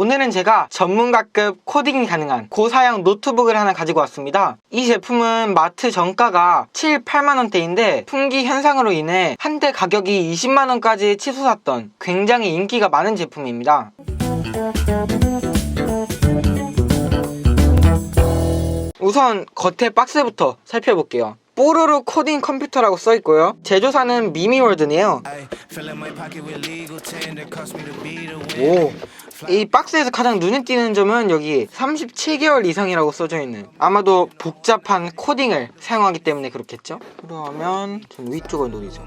오늘은 제가 전문가급 코딩이 가능한 고사양 노트북을 하나 가지고 왔습니다. 이 제품은 마트 정가가 7, 8만원대인데 품귀 현상으로 인해 한대 가격이 20만원까지 치솟았던 굉장히 인기가 많은 제품입니다. 우선 겉에 박스부터 살펴볼게요. 뽀로로 코딩 컴퓨터라고 써있고요. 제조사는 미미월드네요. 오. 이 박스에서 가장 눈에 띄는 점은 여기 37개월 이상이라고 써져 있는 아마도 복잡한 코딩을 사용하기 때문에 그렇겠죠? 그러면 좀 위쪽을 노리죠.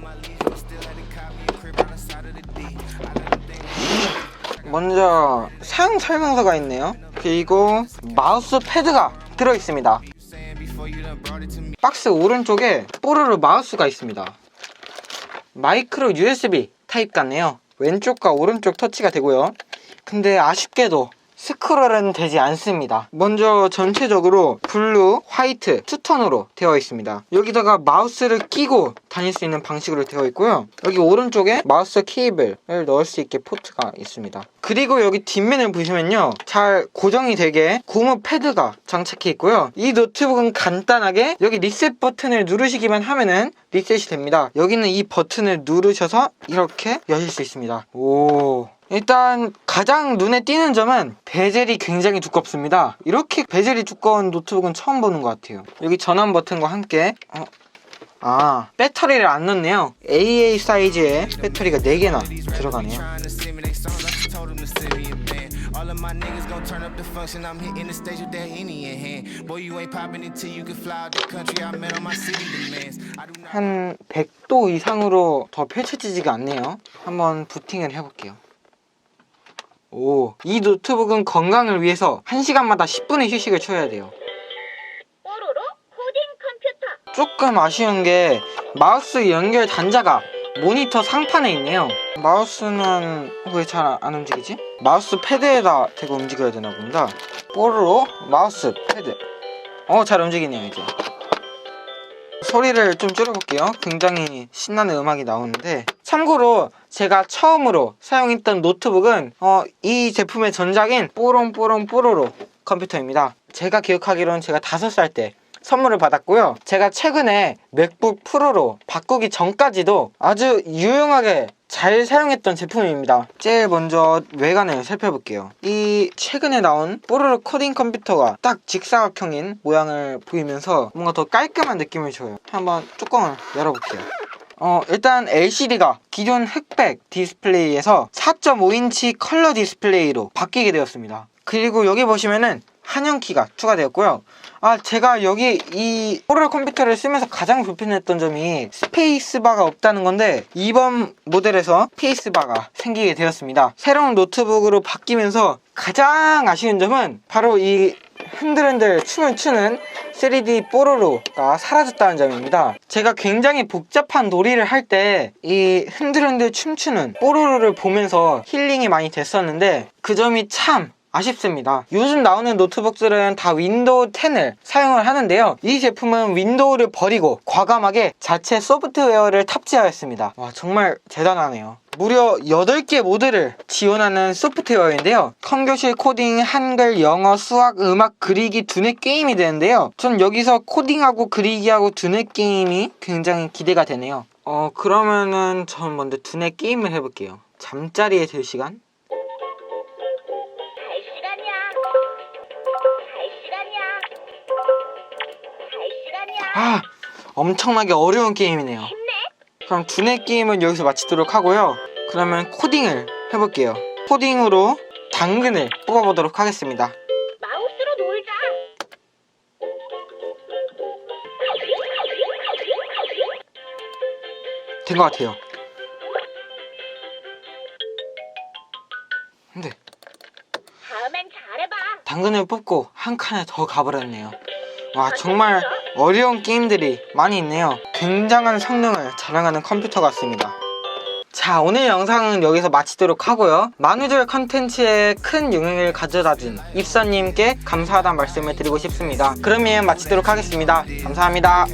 먼저 사용 설명서가 있네요. 그리고 마우스 패드가 들어 있습니다. 박스 오른쪽에 뽀로로 마우스가 있습니다. 마이크로 USB 타입 같네요. 왼쪽과 오른쪽 터치가 되고요. 근데 아쉽게도 스크롤은 되지 않습니다. 먼저 전체적으로 블루, 화이트, 투톤으로 되어 있습니다. 여기다가 마우스를 끼고 다닐 수 있는 방식으로 되어 있고요. 여기 오른쪽에 마우스 케이블을 넣을 수 있게 포트가 있습니다. 그리고 여기 뒷면을 보시면요. 잘 고정이 되게 고무 패드가 장착해 있고요. 이 노트북은 간단하게 여기 리셋 버튼을 누르시기만 하면은 리셋이 됩니다. 여기는 이 버튼을 누르셔서 이렇게 여실 수 있습니다. 오. 일단 가장 눈에 띄는 점은 베젤이 굉장히 두껍습니다. 이렇게 베젤이 두꺼운 노트북은 처음 보는 것 같아요. 여기 전원 버튼과 함께 어, 아 배터리를 안 넣네요. AA 사이즈의 배터리가 4개나 들어가네요. 한 100도 이상으로 더 펼쳐지지가 않네요. 한번 부팅을 해볼게요. 오, 이 노트북은 건강을 위해서 1시간마다 10분의 휴식을 취해야 돼요. 뽀로로 코딩 컴퓨터 조금 아쉬운 게 마우스 연결 단자가 모니터 상판에 있네요. 마우스는 왜 잘 안 움직이지? 마우스 패드에다 대고 움직여야 되나 본다. 뽀로로 마우스 패드. 어, 잘 움직이네요, 이제. 소리를 좀 줄여볼게요. 굉장히 신나는 음악이 나오는데. 참고로 제가 처음으로 사용했던 노트북은 어, 이 제품의 전작인 뽀롱뽀롱 뽀로로 컴퓨터입니다. 제가 기억하기로는 제가 5살 때 선물을 받았고요. 제가 최근에 맥북 프로로 바꾸기 전까지도 아주 유용하게 잘 사용했던 제품입니다. 제일 먼저 외관을 살펴볼게요. 이 최근에 나온 뽀로로 코딩 컴퓨터가 딱 직사각형인 모양을 보이면서 뭔가 더 깔끔한 느낌을 줘요. 한번 뚜껑을 열어볼게요. 어, 일단 LCD가 기존 흑백 디스플레이에서 4.5인치 컬러 디스플레이로 바뀌게 되었습니다. 그리고 여기 보시면은 한영키가 추가되었고요. 아, 제가 여기 이 뽀로로 컴퓨터를 쓰면서 가장 불편했던 점이 스페이스바가 없다는 건데 이번 모델에서 스페이스바가 생기게 되었습니다. 새로운 노트북으로 바뀌면서 가장 아쉬운 점은 바로 이 흔들흔들 춤을 추는 3D 뽀로로가 사라졌다는 점입니다. 제가 굉장히 복잡한 놀이를 할 때 이 흔들흔들 춤추는 뽀로로를 보면서 힐링이 많이 됐었는데 그 점이 참 아쉽습니다. 요즘 나오는 노트북들은 다 윈도우 10을 사용을 하는데요. 이 제품은 윈도우를 버리고 과감하게 자체 소프트웨어를 탑재하였습니다. 와, 정말 대단하네요. 무려 8개 모드를 지원하는 소프트웨어인데요. 컴교실 코딩, 한글, 영어, 수학, 음악, 그리기 두뇌 게임이 되는데요. 전 여기서 코딩하고 그리기하고 두뇌 게임이 굉장히 기대가 되네요. 어, 그러면은 전 먼저 두뇌 게임을 해볼게요. 잠자리에 들 시간? 아, 엄청나게 어려운 게임이네요. 그럼 두뇌 게임은 여기서 마치도록 하고요. 그러면 코딩을 해볼게요. 코딩으로 당근을 뽑아보도록 하겠습니다. 마우스로 놀자 된 것 같아요. 근데 다음엔 잘해봐 당근을 뽑고 한 칸을 더 가버렸네요. 와 정말 어려운 게임들이 많이 있네요. 굉장한 성능을 자랑하는 컴퓨터 같습니다. 자 오늘 영상은 여기서 마치도록 하고요. 만우절 컨텐츠에 큰 영향을 가져다준 입사님께 감사하다는 말씀을 드리고 싶습니다. 그러면 마치도록 하겠습니다. 감사합니다.